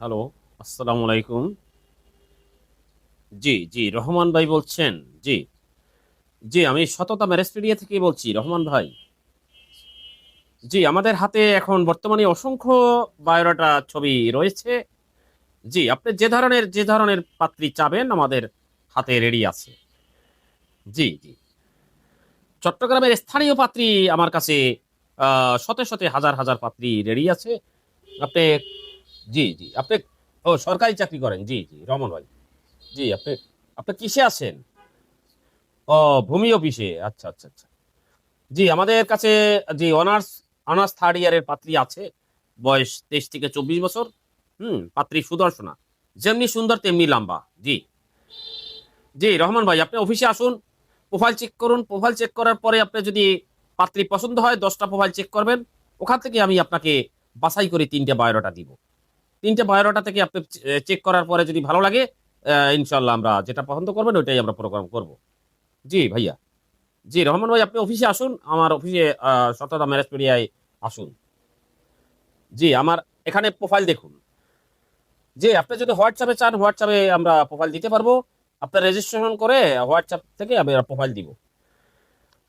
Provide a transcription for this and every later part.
Hello, আসসালামু আলাইকুম। জি জি, রহমান ভাই বলছেন, জি। জি, আমি সততা ম্যারেজ মিডিয়া থেকে বলছি, রহমান ভাই। জি, আমাদের হাতে এখন বর্তমানে অসংখ্য বায়োডাটা ছবি রয়েছে। জি, আপনি যে ধরনের যে ধরনের পাত্রী চাবেন আমাদের হাতে রেডি আছে। জি জি। চট্টগ্রামের স্থানীয় পাত্রী আমার কাছে শতে শতে হাজার হাজার পাত্রী রেডি আছে। আপনি জি জি। আপনি, ও, সরকারি চাকরি করেন। জি জি, রমন ভাই। জি, আপনি আপনি কিসে আছেন? ও, ভূমি অফিসে। আচ্ছা আচ্ছা আচ্ছা। জি, আমাদের কাছে, জি, অনার্স অনার্স থার্ড ইয়ারের পাত্রী আছে। বয়স তেইশ থেকে চব্বিশ বছর। হুম, পাত্রী সুদর্শনা। যেমনি সুন্দর, তেমনি লম্বা। জি। জি, রহমান ভাই, আপনি অফিসে আসুন। প্রোফাইল চেক করুন। প্রোফাইল চেক করার পরে আপনি যদি পাত্রী পছন্দ হয়, দশটা প্রোফাইল চেক করবেন। ওখান থেকে আমি আপনাকে বাছাই করে তিনটে বায়োডাটা দিব। তিনটে বায়োডাটা থেকে আপনি চেক করার পরে যদি ভালো লাগে ইনশাল্লাহ আমরা যেটা পছন্দ করবেন, ওইটাই আমরা প্রোগ্রাম করব। জি ভাইয়া। জি, রহমান ভাই, আপনি অফিসে আসুন, আমার অফিসে সততা ম্যারেজ মিডিয়ায় আসুন। জি, আমার এখানে প্রোফাইল দেখুন। জি, আপনি যদি হোয়াটসঅ্যাপে চান, হোয়াটসঅ্যাপে আমরা প্রোফাইল দিতে পারব। আপনার রেজিস্ট্রেশন করে হোয়াটসঅ্যাপ থেকে আমি প্রোফাইল দিব।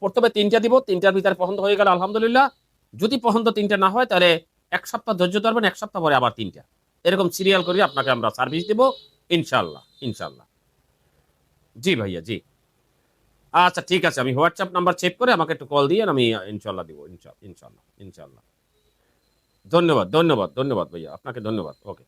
প্রথমে তিনটা দিব, তিনটার ভিতরে পছন্দ হয়ে গেল, আলহামদুলিল্লাহ। যদি পছন্দ তিনটা না হয়, তাহলে এক সপ্তাহ ধৈর্য ধরবেন, এক সপ্তাহ পরে আবার তিনটা। এরকম সিরিয়াল করে, আপনাকে আমরা সার্ভিস দেব ইনশাল্লাহ ইনশাল্লাহ জি ভাইয়া, জি। আচ্ছা ঠিক আছে, আমি হোয়াটসঅ্যাপ নাম্বার চেক করে আমাকে একটু কল দিয়ে আমি ইনশাল্লাহ দিব ইনশাল্লাহ ইনশাল্লাহ ইনশাল্লাহ ধন্যবাদ ধন্যবাদ ধন্যবাদ ভাইয়া, আপনাকে ধন্যবাদ ওকে